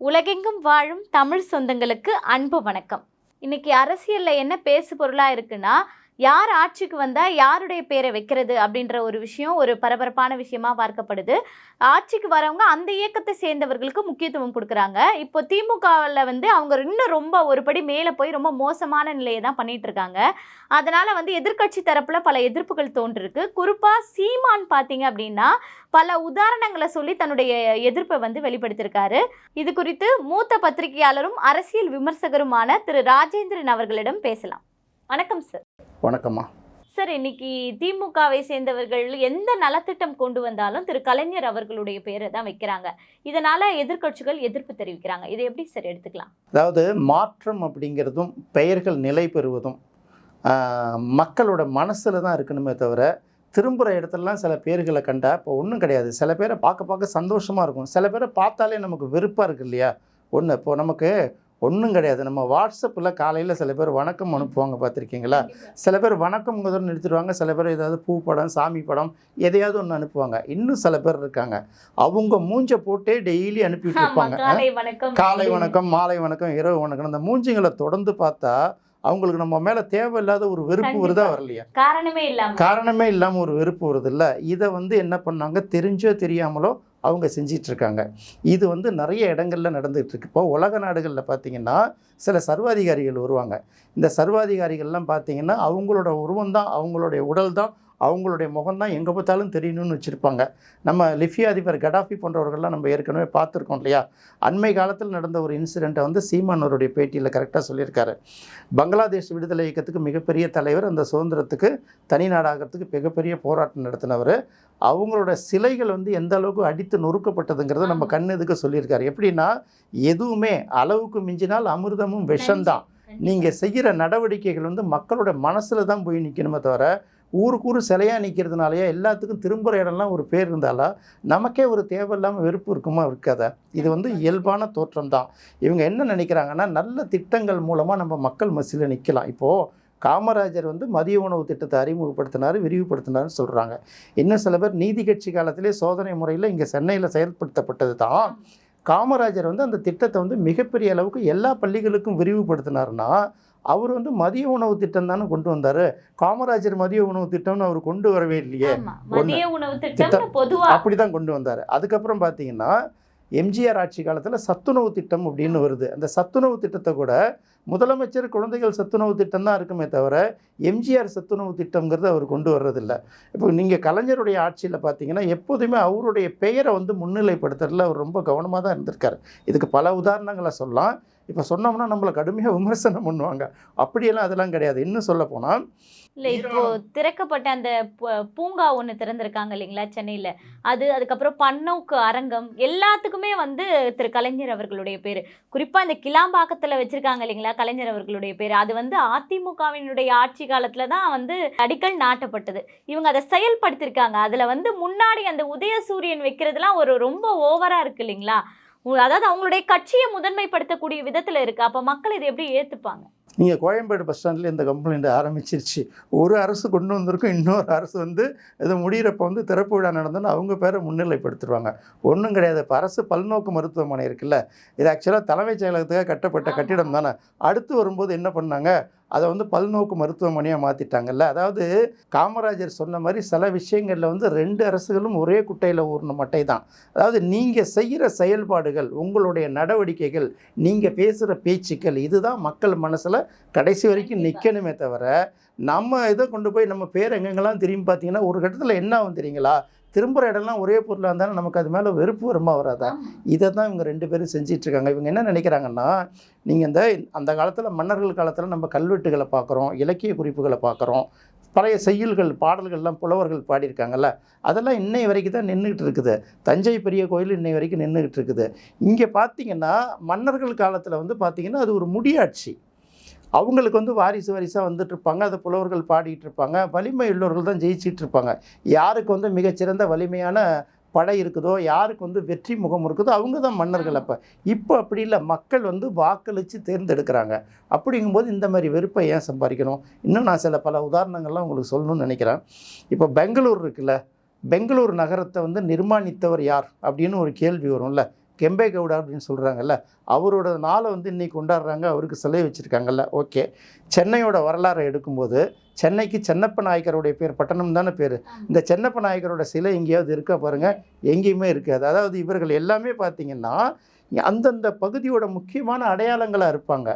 உலகெங்கும் வாழும் தமிழ் சொந்தங்களுக்கு அன்பு வணக்கம். இன்னைக்கு அரசியலில் என்ன பேசு பொருளாக இருக்குன்னா யார் ஆட்சிக்கு வந்தால் யாருடைய பேரை வைக்கிறது அப்படின்ற ஒரு விஷயம் ஒரு பரபரப்பான விஷயமா பார்க்கப்படுது. ஆட்சிக்கு வரவங்க அந்த இயக்கத்தை சேர்ந்தவர்களுக்கு முக்கியத்துவம் கொடுக்குறாங்க. இப்போ திமுகவில் வந்து அவங்க இன்னும் ரொம்ப ஒரு படி மேலே போய் ரொம்ப மோசமான நிலையை தான் பண்ணிட்டு இருக்காங்க. வந்து எதிர்க்கட்சி தரப்பில் பல எதிர்ப்புகள் தோன்றிருக்கு. குறிப்பாக சீமான் பார்த்தீங்க அப்படின்னா பல உதாரணங்களை சொல்லி தன்னுடைய எதிர்ப்பை வந்து வெளிப்படுத்தியிருக்காரு. இது குறித்து மூத்த பத்திரிகையாளரும் அரசியல் விமர்சகருமான திரு. ராஜேந்திரன் அவர்களிடம் பேசலாம். வணக்கம் சார் வணக்கம்மா. சார் இன்னைக்கு திமுகவை சேர்ந்தவர்கள் எந்த நலத்திட்டம் கொண்டு வந்தாலும் திரு. கலைஞர் அவர்களுடைய பேரை தான் வைக்கிறாங்க. இதனால எதிர்க்கட்சிகள் எதிர்ப்பு தெரிவிக்கிறாங்க. இதை எப்படி சார் எடுத்துக்கலாம்? அதாவது மாற்றம் அப்படிங்கிறதும் பெயர்கள் நிலை பெறுவதும் மக்களோட மனசில் தான் இருக்கணுமே தவிர திரும்புகிற இடத்துலலாம் சில பேர்களை கண்டா இப்போ ஒன்றும் கிடையாது. சில பேரை பார்க்க பார்க்க சந்தோஷமாக இருக்கும். சில பேரை பார்த்தாலே நமக்கு வெறுப்பாக இருக்கு இல்லையா? ஒன்று இப்போ நமக்கு ஒன்றும் கிடையாது. நம்ம வாட்ஸ்அப்பில் காலையில் சில பேர் வணக்கம் அனுப்புவாங்க பார்த்துருக்கீங்களா? சில பேர் வணக்கம்ங்கிறத நிறுத்திடுவாங்க சில பேர் ஏதாவது பூ படம் சாமி படம் எதையாவது ஒன்று அனுப்புவாங்க. இன்னும் சில பேர் இருக்காங்க. அவங்க மூஞ்ச போட்டே டெய்லி அனுப்பிட்டு இருப்பாங்க காலை வணக்கம் மாலை. வணக்கம் இரவு வணக்கம். அந்த மூஞ்சிங்களை தொடர்ந்து பார்த்தா அவங்களுக்கு நம்ம மேலே தேவையில்லாத ஒரு வெறுப்பு. வருதா வரலையா? காரணமே இல்லாம. காரணமே இல்லாமல் ஒரு வெறுப்பு வருது இல்லை இதை வந்து என்ன பண்ணாங்க? தெரிஞ்சோ தெரியாமலோ அவங்க செஞ்சிகிட்ருக்காங்க இது வந்து நிறைய இடங்களில் நடந்துகிட்ருக்கு. இப்போ உலக நாடுகளில் பார்த்தீங்கன்னா சில சர்வாதிகாரிகள் வருவாங்க. இந்த சர்வாதிகாரிகள்லாம் பார்த்திங்கன்னா அவங்களோட உருவம் தான் அவங்களுடைய உடல் தான் அவங்களுடைய முகம் தான் எங்கே பார்த்தாலும் தெரியணும்னு வச்சுருப்பாங்க. நம்ம லிஃபியா அதிபர் கடாஃபி போன்றவர்கள்லாம் நம்ம ஏற்கனவே பார்த்துருக்கோம் இல்லையா? அண்மை காலத்தில் நடந்த ஒரு இன்சிடெண்ட்டை வந்து சீமான் அவருடைய பேட்டியில் கரெக்டாக சொல்லியிருக்காரு. பங்களாதேஷ் விடுதலை இயக்கத்துக்கு மிகப்பெரிய தலைவர் அந்த சுதந்திரத்துக்கு தனி நாடாகிறதுக்கு மிகப்பெரிய போராட்டம் நடத்தினவர். அவங்களோட சிலைகள் வந்து எந்த அளவுக்கு அடித்து நொறுக்கப்பட்டதுங்கிறத நம்ம. கண் எதுக்க சொல்லியிருக்காரு? எப்படின்னா எதுவுமே அளவுக்கு மிஞ்சினால் அமிர்தமும் விஷம்தான். நீங்கள் செய்கிற நடவடிக்கைகள் வந்து மக்களோட மனசில் தான் போய் நிற்கணுமே தவிர ஊருக்கு ஊர் சிலையாக நிற்கிறதுனாலயே எல்லாத்துக்கும் திரும்புகிற இடம்லாம் ஒரு பேர் இருந்தாலா நமக்கே ஒரு தேவையில்லாமல் வெறுப்பு இருக்குமா இருக்காதா? இது வந்து இயல்பான தோற்றம் தான் இவங்க என்ன நினைக்கிறாங்கன்னா நல்ல திட்டங்கள் மூலமாக நம்ம மக்கள் மசியில் நிற்கலாம் இப்போது காமராஜர் வந்து மதிய உணவு திட்டத்தை அறிமுகப்படுத்தினார் விரிவுபடுத்தினார்னு சொல்கிறாங்க இன்னும் சில பேர் நீதி கட்சி காலத்திலே சோதனை முறையில் இங்கே சென்னையில் செயல்படுத்தப்பட்டது தான் காமராஜர் வந்து அந்த திட்டத்தை வந்து மிகப்பெரிய அளவுக்கு எல்லா பள்ளிகளுக்கும் விரிவுபடுத்தினாருன்னா அவர் வந்து மதிய உணவு திட்டம் தானே கொண்டு வந்தார். காமராஜர் மதிய உணவு திட்டம்னு அவர் கொண்டு வரவே இல்லையே. மதிய உணவு திட்டம் பொதுவா அப்படி தான் கொண்டு வந்தார். அதுக்கப்புறம் பார்த்தீங்கன்னா எம்ஜிஆர் ஆட்சி காலத்தில் சத்துணவு திட்டம் அப்படின்னு வருது. அந்த சத்துணவு திட்டத்தை கூட முதலமைச்சர் குழந்தைகள் சத்துணவு திட்டம் தான் இருக்குமே தவிர எம்ஜிஆர் சத்துணவு திட்டங்கிறது அவர் கொண்டு வர்றதில்ல. இப்போ நீங்கள் கலைஞருடைய ஆட்சியில் பார்த்தீங்கன்னா எப்போதுமே அவருடைய பெயரை வந்து முன்னிலைப்படுத்துறதுல அவர் ரொம்ப கவனமாக தான் இருந்திருக்கார். இதுக்கு பல உதாரணங்களை சொல்லலாம். இப்போ சொன்னோம்னா நம்மளை கடுமையாக விமர்சனம் பண்ணுவாங்க. அப்படியெல்லாம் அதெல்லாம் கிடையாது. இன்னும் சொல்ல போனால் இல்ல இப்போ திறக்கப்பட்ட அந்த பூங்கா ஒண்ணு திறந்திருக்காங்க இல்லைங்களா சென்னையில. அது அதுக்கப்புறம் பன்னோக்கு அரங்கம் எல்லாத்துக்குமே வந்து திரு கலைஞர் அவர்களுடைய பேரு. குறிப்பா இந்த கிளாம்பாக்கத்துல வச்சிருக்காங்க இல்லைங்களா கலைஞர் அவர்களுடைய பேரு. அது வந்து அதிமுகவினுடைய ஆட்சி காலத்துல தான் வந்து அடிக்கல் நாட்டப்பட்டது. இவங்க அதை செயல்படுத்திருக்காங்க. அதுல வந்து முன்னாடி அந்த உதயசூரியன் வைக்கிறதுலாம் ஒரு ரொம்ப ஓவரா இருக்கு இல்லைங்களா? அதாவது அவங்களுடைய கட்சியை முதன்மைப்படுத்தக்கூடிய விதத்துல இருக்கு. அப்ப மக்கள் இதை எப்படி ஏத்துப்பாங்க? நீங்கள் கோயம்பேடு பஸ் ஸ்டாண்டில் இந்த கம்ப்ளைண்ட் ஆரம்பிச்சிருச்சு. ஒரு அரசு கொண்டு வந்திருக்கும் இன்னொரு அரசு வந்து இது முடிகிறப்ப வந்து திறப்பு விழா நடந்தோன்னா அவங்க பேரை முன்னிலைப்படுத்திடுவாங்க ஒன்றும் கிடையாது. இப்போ அரசு பல்நோக்கு மருத்துவமனை இருக்குல்ல இது ஆக்சுவலாக தலைமைச் செயலகத்துக்காக கட்டப்பட்ட. கட்டிடம் தானே. அடுத்து வரும்போது என்ன பண்ணாங்க? அதை வந்து பல்நோக்கு மருத்துவமனையாக மாற்றிட்டாங்கல்ல அதாவது காமராஜர் சொன்ன மாதிரி சில விஷயங்களில் வந்து ரெண்டு அரசுகளும் ஒரே குட்டையில் ஊர்ன மட்டை தான். அதாவது நீங்கள் செய்கிற செயல்பாடுகள் உங்களுடைய நடவடிக்கைகள் நீங்கள் பேசுகிற பேச்சுக்கள் இதுதான் மக்கள் மனசில் கடைசி வரைக்கும் நிற்கணுமே தவிர நம்ம இதை கொண்டு போய் நம்ம பேர் எங்கெங்கெல்லாம் திரும்பி பார்த்தீங்கன்னா ஒரு கட்டத்தில் என்ன தெரியுங்களா? திரும்புகிற இடம்லாம் ஒரே பொருளாக இருந்தாலும் நமக்கு அது மேலே வெறுப்பு வருமா வராதா? இதை தான் இவங்க ரெண்டு பேரும் செஞ்சிட்டு இருக்காங்க இவங்க என்ன நினைக்கிறாங்கன்னா நீங்கள் இந்த அந்த காலத்தில் மன்னர்கள் காலத்தில் நம்ம கல்வெட்டுகளை பார்க்குறோம் இலக்கிய குறிப்புகளை பார்க்குறோம் பழைய செய்யுள்கள் பாடல்கள்லாம் புலவர்கள் பாடியிருக்காங்கல்ல அதெல்லாம் இன்னை வரைக்கும் தான் நின்றுக்கிட்டு இருக்குது தஞ்சை பெரிய கோயில் இன்னை வரைக்கும் நின்றுக்கிட்டு இருக்குது இங்கே பார்த்தீங்கன்னா மன்னர்கள் காலத்தில் வந்து பார்த்தீங்கன்னா அது ஒரு முடியாட்சி. அவங்களுக்கு வந்து வாரிசு வாரிசாக வந்துட்டு இருப்பாங்க அதை புலவர்கள் பாடிட்டு இருப்பாங்க வலிமை உள்ளவர்கள் தான் ஜெயிச்சிட்டு இருப்பாங்க யாருக்கு வந்து மிகச்சிறந்த வலிமையான படை இருக்குதோ யாருக்கு வந்து வெற்றி முகம் இருக்குதோ அவங்க தான் மன்னர்கள் அப்போ. இப்போ அப்படி இல்லை. மக்கள் வந்து வாக்களித்து தேர்ந்தெடுக்கிறாங்க. அப்படிங்கும்போது இந்த மாதிரி வெறுப்பை ஏன் சம்பாதிக்கணும்? இன்னும் நான் சில பல உதாரணங்கள்லாம் உங்களுக்கு சொல்லணும்னு நினைக்கிறேன். இப்போ பெங்களூர் இருக்குல்ல. பெங்களூர் நகரத்தை வந்து நிர்மாணித்தவர் யார்? அப்படின்னு ஒரு கேள்வி வரும்ல. கெம்பே கவுடா அப்படின்னு சொல்கிறாங்கல்ல அவரோட நாளை வந்து இன்னைக்கு கொண்டாடுறாங்க அவருக்கு சிலை வச்சுருக்காங்கல்ல. ஓகே. சென்னையோட வரலாறை எடுக்கும்போது சென்னைக்கு சென்னப்ப நாயக்கருடைய பேர் பட்டணம் தானே பேர்? இந்த சென்னப்ப நாயக்கரோட சிலை எங்கேயாவது இருக்கா பாருங்கள் எங்கேயுமே இருக்காது அதாவது இவர்கள் எல்லாமே பார்த்தீங்கன்னா அந்தந்த பகுதியோட முக்கியமான அடையாளங்களாக இருப்பாங்க.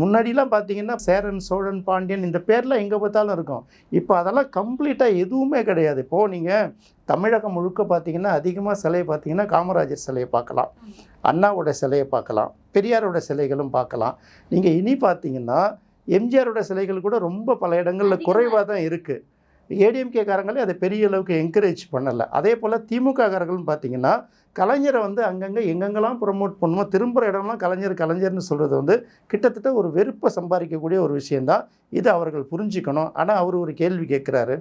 முன்னாடிலாம் பார்த்தீங்கன்னா சேரன் சோழன் பாண்டியன் இந்த பேர்லாம் எங்கே பார்த்தாலும் இருக்கும். இப்போ அதெல்லாம் கம்ப்ளீட்டாக எதுவுமே கிடையாது. இப்போது நீங்கள் தமிழகம் முழுக்க பார்த்தீங்கன்னா அதிகமாக சிலையை பார்த்தீங்கன்னா காமராஜர் சிலையை பார்க்கலாம். அண்ணாவோட சிலையை பார்க்கலாம். பெரியாரோட சிலைகளும் பார்க்கலாம். நீங்கள் இனி பார்த்தீங்கன்னா எம்ஜிஆரோட சிலைகள் கூட ரொம்ப பல இடங்களில் குறைவாக தான் இருக்குது ஏடிஎம்கே காரங்களே அதை பெரிய அளவுக்கு என்கரேஜ் பண்ணலை. அதே போல் திமுக காரர்களும் பார்த்தீங்கன்னா கலைஞரை வந்து அங்கங்கே எங்கெங்கெல்லாம் ப்ரொமோட் பண்ணுமோ திரும்புகிற இடம்லாம் கலைஞர் கலைஞர்னு சொல்கிறது வந்து கிட்டத்தட்ட ஒரு வெறுப்பை சம்பாதிக்கக்கூடிய ஒரு விஷயந்தான் இது அவர்கள் புரிஞ்சுக்கணும். ஆனால் அவர் ஒரு கேள்வி கேட்குறாரு.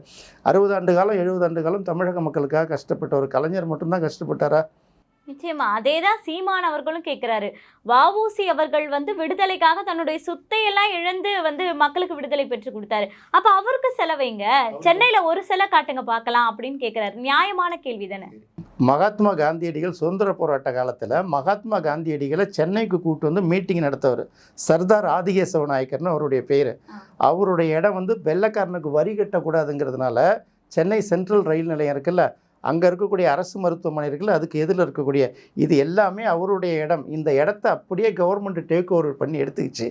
அறுபது ஆண்டு காலம் எழுபது ஆண்டு காலம் தமிழக மக்களுக்காக கஷ்டப்பட்ட ஒரு கலைஞர் மட்டும்தான் கஷ்டப்பட்டாரா? நிச்சயமா. அதேதான் சீமான் அவர்களும் கேட்கிறாரு வஉசி அவர்கள் வந்து விடுதலைக்காக தன்னுடைய சொத்தையெல்லாம் இழந்து வந்து மக்களுக்கு விடுதலை பெற்று கொடுத்தாரு. அப்ப அவருக்கு செலவைங்க சென்னையில ஒரு சிலை காட்டுங்க பார்க்கலாம் அப்படின்னு கேட்கிறாரு நியாயமான கேள்வி தானே. மகாத்மா காந்தியடிகள் சுதந்திர போராட்ட காலத்தில் மகாத்மா காந்தியடிகளை சென்னைக்கு கூட்டு வந்து மீட்டிங் நடத்தவர் சர்தார் ஆதிகேசவ நாயக்கர்னு அவருடைய பேர். அவருடைய இடம் வந்து வெள்ளைக்காரனுக்கு வரி கட்டக்கூடாதுங்கிறதுனால சென்னை சென்ட்ரல் ரயில் நிலையம் இருக்குல்ல அங்கே இருக்கக்கூடிய அரசு மருத்துவமனை இருக்குல்ல அதுக்கு எதிரில் இருக்கக்கூடிய இது எல்லாமே அவருடைய இடம். இந்த இடத்த அப்படியே கவர்மெண்ட் டேக் ஓவர் பண்ணி எடுத்துக்கிச்சு.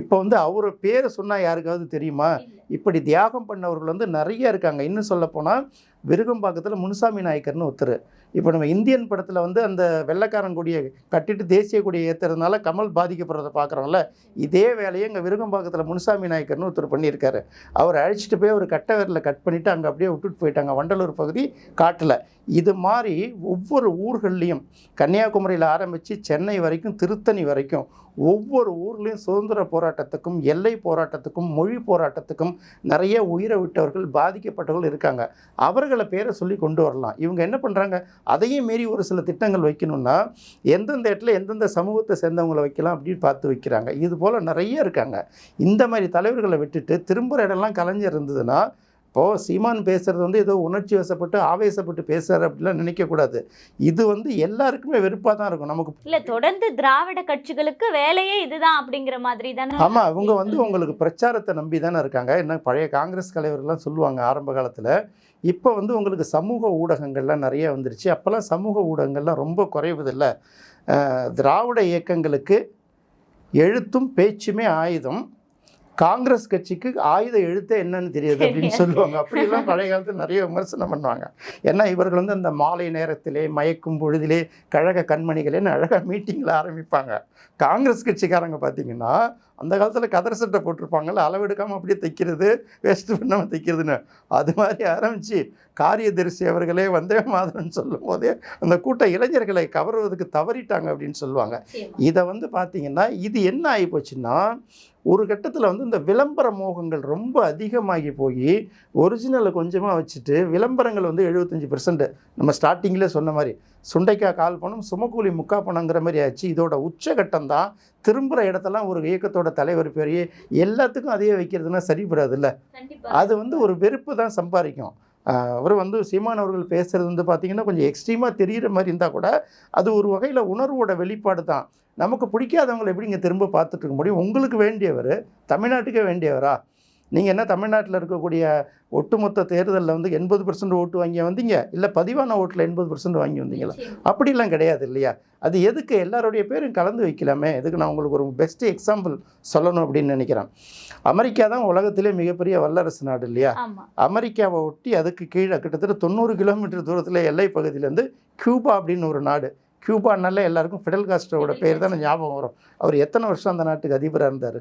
இப்போ வந்து அவர் பேரை சொன்னால் யாருக்காவது தெரியுமா? இப்படி தியாகம் பண்ணவர்கள் வந்து நிறைய இருக்காங்க. இன்னும் சொல்லப்போனால் விருகம்பாக்கத்தில் முனுசாமி நாயக்கர்னு ஒருத்தர். இப்போ நம்ம இந்தியன் படத்தில் வந்து அந்த வெள்ளைக்காரன் கொடியை கட்டிட்டு தேசிய கொடியை ஏற்றுறதுனால கமல் பாதிக்கப்படுறத பார்க்குறோம்ல இதே வேலையை இங்கே விருகம்பாக்கத்தில் முனுசாமி நாயக்கர்னு ஒருத்தர் பண்ணியிருக்காரு. அவர் அழைச்சிட்டு போய் ஒரு கட்டை விரலில் கட் பண்ணிவிட்டு அங்கே அப்படியே விட்டுட்டு போயிட்டாங்க. வண்டலூர் பகுதி காட்டில். இது மாதிரி ஒவ்வொரு ஊர்கள்லேயும் கன்னியாகுமரியில் ஆரம்பித்து சென்னை வரைக்கும் திருத்தணி வரைக்கும் ஒவ்வொரு ஊர்லேயும் சுதந்திர போராட்டத்துக்கும் எல்லை போராட்டத்துக்கும் மொழி போராட்டத்துக்கும் நிறைய உயிரை விட்டவர்கள் பாதிக்கப்பட்டவர்கள் இருக்காங்க. அவர்களை பேரை சொல்லி கொண்டு வரலாம். இவங்க என்ன பண்ணுறாங்க அதையும் மீறி ஒரு சில திட்டங்கள் வைக்கணும்னா எந்தெந்த இடத்துல எந்தெந்த சமூகத்தை சேர்ந்தவங்களை வைக்கலாம் அப்படின்னு பார்த்து வைக்கிறாங்க. இது போல் நிறைய இருக்காங்க. இந்த மாதிரி தலைவர்களை விட்டுட்டு திரும்புகிற இடம்லாம் கலைஞர் இருந்ததுன்னா இப்போது சீமான் பேசுகிறது வந்து ஏதோ உணர்ச்சி வசப்பட்டு ஆவேசப்பட்டு பேசுகிறார் அப்படிலாம் நினைக்கக்கூடாது. இது வந்து எல்லாருக்குமே வெறுப்பாக தான் இருக்கும். நமக்கு இல்ல தொடர்ந்து திராவிட கட்சிகளுக்கு வேலையே இதுதான் அப்படிங்கிற மாதிரி தானே. ஆமாம் அவங்க வந்து உங்களுக்கு பிரச்சாரத்தை நம்பி தானே இருக்காங்க. என்ன பழைய காங்கிரஸ் தலைவர்கள்லாம் சொல்லுவாங்க ஆரம்ப காலத்தில் இப்போ வந்து உங்களுக்கு சமூக ஊடகங்கள்லாம் நிறைய வந்துருச்சு. அப்போல்லாம் சமூக ஊடகங்கள்லாம் ரொம்ப குறைவதில்லை. திராவிட இயக்கங்களுக்கு எழுத்தும் பேச்சுமே ஆயுதம். காங்கிரஸ் கட்சிக்கு ஆயுத எழுத்தே என்னன்னு தெரியாது அப்படின்னு சொல்லுவாங்க. அப்படியெல்லாம் பழைய காலத்தில் நிறைய விமர்சனம் பண்ணுவாங்க. ஏன்னா இவர்கள் வந்து அந்த மாலை நேரத்திலே மயக்கும் பொழுதிலே கழக கண்மணிகளேன்னு அழகாக மீட்டிங்கில் ஆரம்பிப்பாங்க. காங்கிரஸ் கட்சிக்காரங்க பார்த்தீங்கன்னா அந்த காலத்தில் கதர் சட்டை போட்டிருப்பாங்கல்ல அளவெடுக்காமல் அப்படியே தைக்கிறது வேஸ்ட் பண்ணாமல் தைக்கிறதுன்னு. அது மாதிரி ஆரம்பித்து காரியதரிசி அவர்களே வந்தே மாதவன் சொல்லும் போதே அந்த கூட்ட இளைஞர்களை கவர்வதற்கு தவறிட்டாங்க அப்படின்னு சொல்லுவாங்க. இதை வந்து பார்த்தீங்கன்னா இது என்ன ஆகி போச்சுன்னா ஒரு கட்டத்தில் வந்து இந்த விளம்பர மோகங்கள் ரொம்ப அதிகமாகி போய் ஒரிஜினலை கொஞ்சமாக வச்சுட்டு விளம்பரங்கள் வந்து எழுபத்தஞ்சி பெர்சன்ட் நம்ம ஸ்டார்டிங்கில் சொன்ன மாதிரி சுண்டைக்காய் கால் பணம் சுமக்கூலி முக்கா பணங்கிற மாதிரி ஆச்சு. இதோட உச்சகட்டம் தான் திரும்புகிற இடத்தெல்லாம் ஒரு இயக்கத்தோட தலைவர் பெரிய எல்லாத்துக்கும் அதையே வைக்கிறதுனா சரிப்படாதுல்ல அது வந்து ஒரு வெறுப்பு தான் சம்பாதிக்கும் அவர் வந்து சீமான் அவர்கள் பேசுகிறது வந்து பார்த்திங்கன்னா கொஞ்சம் எக்ஸ்ட்ரீமாக தெரிகிற மாதிரி இருந்தால் கூட அது ஒரு வகையில் உணர்வோட வெளிப்பாடு தான் நமக்கு பிடிக்காதவங்களை எப்படி இங்கே திரும்ப பார்த்துட்டு இருக்க முடியும்? உங்களுக்கு வேண்டியவர் தமிழ்நாட்டுக்கே வேண்டியவரா? நீங்கள் என்ன தமிழ்நாட்டில் இருக்கக்கூடிய ஒட்டுமொத்த தேர்தலில் வந்து எண்பது பர்சன்ட் ஓட்டு வாங்கி வந்தீங்க? இல்லை பதிவான ஓட்டில் எண்பது பர்சன்ட் வாங்கி வந்தீங்களா? அப்படிலாம் கிடையாது இல்லையா? அது எதுக்கு? எல்லாருடைய பேரும் கலந்து வைக்கலாமே. எதுக்கு நான் உங்களுக்கு ஒரு பெஸ்ட் எக்ஸாம்பிள் சொல்லணும் அப்படின்னு நினைக்கிறேன். அமெரிக்கா தான் உலகத்திலே மிகப்பெரிய வல்லரசு நாடு இல்லையா? அமெரிக்காவை ஒட்டி அதுக்கு கீழே கிட்டத்தட்ட தொண்ணூறு கிலோமீட்டர் தூரத்தில் எல்லை பகுதியிலேருந்து கியூபா அப்படின்னு ஒரு நாடு. கியூபானால எல்லாருக்கும் ஃபிடல் காஸ்ட்ரோட பேர் தானே ஞாபகம் வரும். அவர் எத்தனை வருஷம் அந்த நாட்டுக்கு அதிபராக இருந்தார்?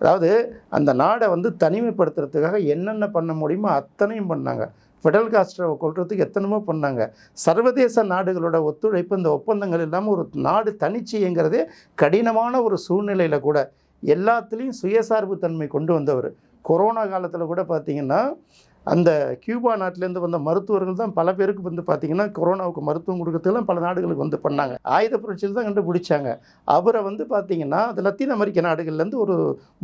அதாவது அந்த நாடை வந்து தனிமைப்படுத்துறதுக்காக என்னென்ன பண்ண முடியுமோ அத்தனையும் பண்ணாங்க. ஃபிடல் காஸ்ட்ரோவை கொள்றதுக்கு எத்தனைமோ பண்ணாங்க. சர்வதேச நாடுகளோட ஒத்துழைப்பு இந்த ஒப்பந்தங்கள் இல்லாமல் ஒரு நாடு தனிச்சைங்கிறதே கடினமான ஒரு சூழ்நிலையில் கூட எல்லாத்துலேயும் சுயசார்பு தன்மை கொண்டு வந்தவர். கொரோனா காலத்தில் கூட பார்த்திங்கன்னா அந்த கியூபா நாட்டிலேருந்து வந்த மருத்துவர்கள் தான் பல பேருக்கு வந்து பார்த்தீங்கன்னா கொரோனாவுக்கு மருத்துவம் கொடுக்கறதுலாம் பல நாடுகளுக்கு வந்து பண்ணாங்க. ஆயுத புரட்சியில் தான் கண்டுபிடிச்சாங்க. அவரை வந்து பார்த்தீங்கன்னா அது லத்தீன் அமெரிக்க நாடுகள்லேருந்து ஒரு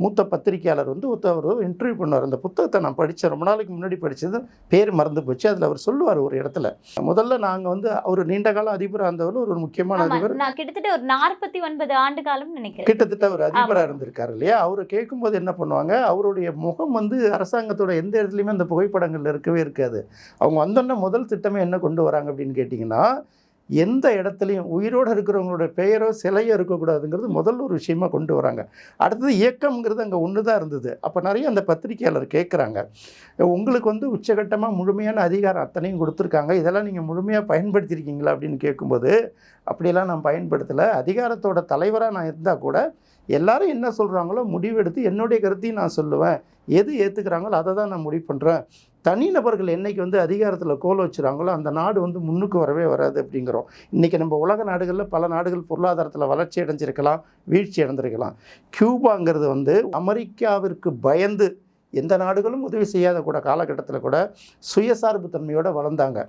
மூத்த பத்திரிகையாளர் வந்து ஒருத்தர் ஒரு இன்டர்வியூ பண்ணார் அந்த புத்தகத்தை நான் படித்தேன். ரொம்ப நாளைக்கு முன்னாடி படித்தது. பேர் மறந்து போச்சு. அதில் அவர் சொல்லுவார் ஒரு இடத்துல. முதல்ல நாங்கள் வந்து அவர் நீண்ட காலம் அதிபராக இருந்தவர் ஒரு முக்கியமான அதிபர். கிட்டத்தட்ட ஒரு நாற்பத்தி ஒன்பது ஆண்டு காலம் நினைக்கிறேன். கிட்டத்தட்ட அவர் அதிபராக. இருந்திருக்காரு இல்லையா? அவரை கேட்கும்போது என்ன பண்ணுவாங்க? அவருடைய முகம் வந்து அரசாங்கத்தோட எந்த இடத்துலையுமே அந்த புகைப்படங்கள்ல இருக்கவே இருக்காது. அவங்க வந்தோன்னே முதல் திட்டமே என்ன கொண்டு வராங்க அப்படின்னு கேட்டிங்கன்னா எந்த இடத்துலையும் உயிரோடு இருக்கிறவங்களோட பெயரோ சிலையோ இருக்கக்கூடாதுங்கிறது முதல் ஒரு விஷயமா கொண்டு வராங்க. அடுத்தது இயக்கம்ங்கிறது அங்கே ஒன்று தான் இருந்தது. அப்போ நிறைய அந்த பத்திரிகையாளர் கேட்குறாங்க உங்களுக்கு வந்து உச்சகட்டமாக முழுமையான அதிகாரம் அத்தனையும் கொடுத்துருக்காங்க. இதெல்லாம் நீங்கள் முழுமையாக பயன்படுத்தியிருக்கீங்களா அப்படின்னு கேட்கும்போது அப்படியெல்லாம் நான் பயன்படுத்தலை. அதிகாரத்தோட தலைவராக நான் இருந்தால் கூட எல்லாரும் என்ன சொல்கிறாங்களோ முடிவெடுத்து என்னுடைய கருத்தையும் நான் சொல்லுவேன். எது ஏற்றுக்கிறாங்களோ அதை தான் நான் முடிவு பண்ணுறேன் தனிநபர்கள் என்னைக்கு வந்து அதிகாரத்தில் கோல் வச்சுறாங்களோ அந்த நாடு வந்து முன்னுக்கு வரவே வராது அப்படிங்கிறோம். இன்றைக்கி நம்ம உலக நாடுகளில் பல நாடுகள் பொருளாதாரத்தில் வளர்ச்சி அடைஞ்சிருக்கலாம் வீழ்ச்சி அடைஞ்சிருக்கலாம். கியூபாங்கிறது வந்து அமெரிக்காவிற்கு பயந்து எந்த நாடுகளும் உதவி செய்யாத கூட காலகட்டத்தில் கூட சுயசார்பு தன்மையோடு வளர்ந்தாங்க.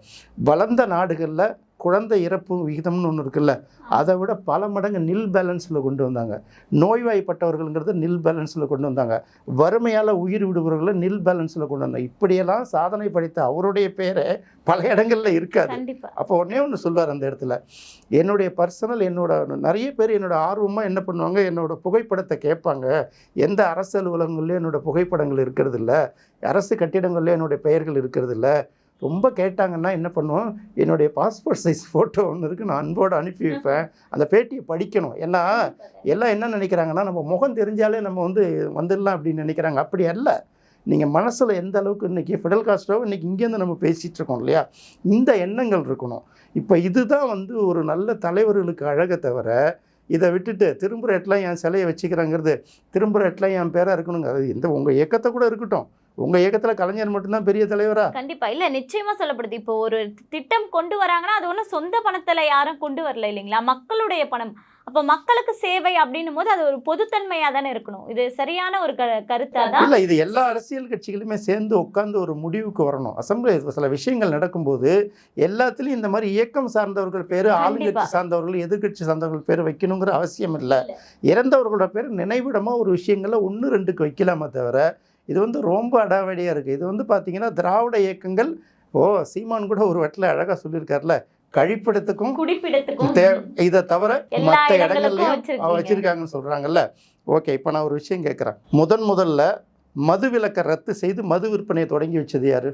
வளர்ந்த நாடுகளில் குழந்தை இறப்பு விகிதம்னு ஒன்று இருக்குல்ல அதை விட பல மடங்கு நில் பேலன்ஸில் கொண்டு வந்தாங்க. நோய்வாய்ப்பட்டவர்கள்ங்கிறது நில் பேலன்ஸில் கொண்டு வந்தாங்க. வறுமையால் உயிர் விடுபவர்களை நில் பேலன்ஸில் கொண்டு வந்தாங்க. இப்படியெல்லாம் சாதனை படைத்த அவருடைய பேரை பல இடங்களில் இருக்காது. அப்போ ஒன்றே ஒன்று சொல்வார் அந்த இடத்துல என்னுடைய பர்சனல் என்னோட நிறைய பேர் என்னோட ஆர்வமாக என்ன பண்ணுவாங்க? என்னோட புகைப்படத்தை கேட்பாங்க. எந்த அரசு அலுவலகங்கள்லையும் என்னோட புகைப்படங்கள் இருக்கிறது இல்ல அரசு கட்டிடங்கள்லையும் என்னுடைய பெயர்கள் இருக்கிறது இல்ல ரொம்ப கேட்டாங்கன்னா என்ன பண்ணுவோம்? என்னுடைய பாஸ்போர்ட் சைஸ் ஃபோட்டோ ஒன்று இருக்குது நான் அன்போடு அனுப்பி வைப்பேன். அந்த பேட்டியை படிக்கணும். ஏன்னா எல்லாம் என்ன நினைக்கிறாங்கன்னா நம்ம முகம் தெரிஞ்சாலே நம்ம வந்து வந்துடலாம் அப்படின்னு நினைக்கிறாங்க. அப்படி அல்ல. நீங்கள் மனசில் எந்த அளவுக்கு இன்றைக்கி ஃபிடல் காஸ்ட்டோ இன்றைக்கி இங்கேருந்து நம்ம பேசிகிட்டு இருக்கோம் இல்லையா? இந்த எண்ணங்கள் இருக்கணும். இப்போ இதுதான் வந்து ஒரு நல்ல தலைவர்களுக்கு அழகை தவிர இதை விட்டுட்டு திரும்புகிற இடத்துல என் சிலையை வச்சுக்கிறாங்கிறது திரும்புகிற இடத்துல என் பேராக இருக்கணுங்க. அது எந்த உங்கள் இயக்கத்தை கூட இருக்கட்டும். உங்கள் இயக்கத்தில் கலைஞர் மட்டும்தான் பெரிய தலைவரா? கண்டிப்பா. இல்ல நிச்சயமா சொல்லப்படுது. இப்போ ஒரு திட்டம் கொண்டு வராங்கன்னா அது ஒன்றும் சொந்த பணத்துல யாரும் கொண்டு வரல இல்லைங்களா? மக்களுடைய பணம். அப்ப மக்களுக்கு சேவை அப்படின்னும் போது அது ஒரு பொதுத்தன்மையா தானே இருக்கணும். இது சரியான ஒரு கருத்தா தான்? இல்லை இது எல்லா அரசியல் கட்சிகளுமே சேர்ந்து உட்காந்து ஒரு முடிவுக்கு வரணும். அசம்பிளி சில விஷயங்கள் நடக்கும்போது எல்லாத்துலேயும் இந்த மாதிரி இயக்கம் சார்ந்தவர்கள் பேர். ஆளுங்கட்சி சார்ந்தவர்கள் எதிர்க்கட்சி சார்ந்தவர்கள் பேர் வைக்கணுங்கிற அவசியம் இல்லை. இறந்தவர்களோட பேர் நினைவிடமாக ஒரு விஷயங்களை ஒன்று ரெண்டுக்கு வைக்கலாமே தவிர இது வந்து ரொம்ப அடாவடியாக இருக்குது இது வந்து பார்த்தீங்கன்னா திராவிட இயக்கங்கள் ஓ சீமான் கூட ஒரு வட்டில் அழகாக சொல்லியிருக்காருல கழிப்பிடத்துக்கும் குடிப்பிடத்துக்கும் இதை தவிர மற்ற இடங்கள்லையும் வச்சிருக்கீங்க. வச்சிருக்காங்கன்னு சொல்றாங்கல்ல. ஓகே இப்போ நான் ஒரு விஷயம் கேட்குறேன் முதன் முதல்ல மது விலக்கை ரத்து செய்து மது விற்பனையை தொடங்கி வச்சது யாரு.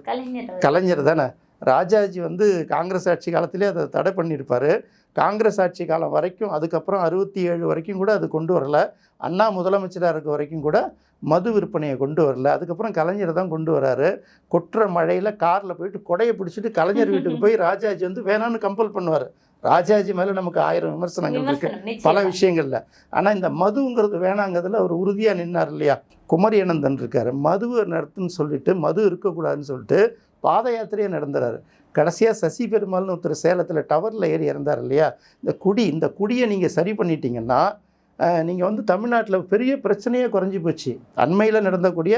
கலைஞர் தானே? ராஜாஜி வந்து காங்கிரஸ் ஆட்சி காலத்திலே அதை தடை பண்ணியிருப்பாரு. காங்கிரஸ் ஆட்சி காலம் வரைக்கும் அதுக்கப்புறம் அறுபத்தி ஏழு வரைக்கும் கூட அது கொண்டு வரல. அண்ணா முதலமைச்சராக இருக்க வரைக்கும் கூட மது விற்பனையை கொண்டு வரல. அதுக்கப்புறம் கலைஞர் தான் கொண்டு வராரு. கொட்டுற மழையில் காரில் போயிட்டு கொடையை பிடிச்சிட்டு கலைஞர் வீட்டுக்கு போய் ராஜாஜி வந்து வேணான்னு கம்பல் பண்ணுவார். ராஜாஜி மேலே நமக்கு ஆயிரம் விமர்சனங்கள் இருக்கு. விமர்சனம் பல. விஷயங்கள்ல. ஆனால் இந்த மதுங்கிறது வேணாங்கிறதுல அவர் உறுதியாக நின்னார் இல்லையா? குமரி அனந்தன் இருக்காரு. மதுவை நடத்துன்னு சொல்லிட்டு மது இருக்கக்கூடாதுன்னு சொல்லிட்டு பாத யாத்திரையை நடந்துறாரு. கடைசியாக சசி பெருமாள்னு ஒருத்தர் சேலத்தில் டவரில் ஏறி இறந்தார் இல்லையா? இந்த குடி இந்த குடியை நீங்கள் சரி பண்ணிட்டீங்கன்னா நீங்கள் வந்து தமிழ்நாட்டில் பெரிய பிரச்சனையே குறைஞ்சி போச்சு. அண்மையில் நடந்தக்கூடிய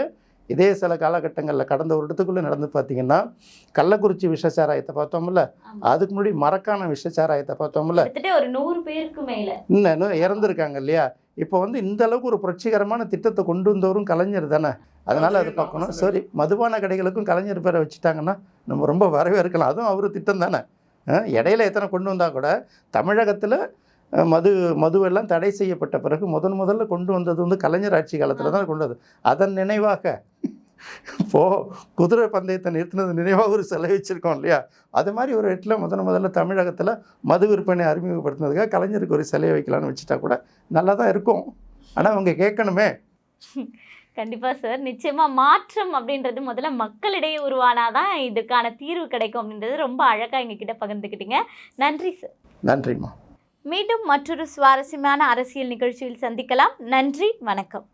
இதே சில காலகட்டங்களில் கடந்த ஒரு இடத்துக்குள்ளே நடந்து பார்த்தீங்கன்னா கள்ளக்குறிச்சி விஷச்சாராயத்தை பார்த்தோம்ல. அதுக்கு முன்னாடி மரக்கான விஷச்சாராயத்தை பார்த்தோம்ல? ஒரு நூறு பேருக்கு மேல. இன்னும் இறந்துருக்காங்க இல்லையா? இப்போ வந்து இந்த அளவுக்கு ஒரு புரட்சிகரமான திட்டத்தை கொண்டு வந்தவரும் கலைஞர் தானே? அதனால அதை பார்க்கணும். சரி மதுபான கடைகளுக்கும் கலைஞர் பேரை வச்சுட்டாங்கன்னா நம்ம ரொம்ப வரவேற்கலாம் அதுவும் அவர் திட்டம் தானே. இடையில எத்தனை கொண்டு வந்தால் கூட தமிழகத்தில் மது மதுவெல்லாம் தடை செய்யப்பட்ட பிறகு முதன் முதல்ல கொண்டு வந்தது வந்து கலைஞர் ஆட்சி காலத்தில் தான் கொண்டு வந்தது. அதன் நினைவாக இப்போ குதிரை பந்தயத்தை நிறுத்தினது நினைவாக ஒரு சிலை வச்சுருக்கோம் இல்லையா? அது மாதிரி ஒரு இடத்துல முதன் முதல்ல தமிழகத்தில் மது விற்பனை அறிமுகப்படுத்தினதுக்காக கலைஞருக்கு ஒரு சிலையை வைக்கலாம்னு வச்சுட்டா கூட நல்லா தான் இருக்கும். ஆனால் அவங்க கேட்கணுமே. கண்டிப்பா சார். நிச்சயமா மாற்றம் அப்படின்றது முதல்ல மக்களிடையே உருவானாதான் இதுக்கான தீர்வு கிடைக்கும் அப்படின்றது ரொம்ப அழகா எங்ககிட்ட பகிர்ந்துக்கிட்டீங்க. நன்றி சார். நன்றிம்மா. மீண்டும் மற்றொரு சுவாரஸ்யமான அரசியல் நிகழ்ச்சியில் சந்திக்கலாம். நன்றி வணக்கம்.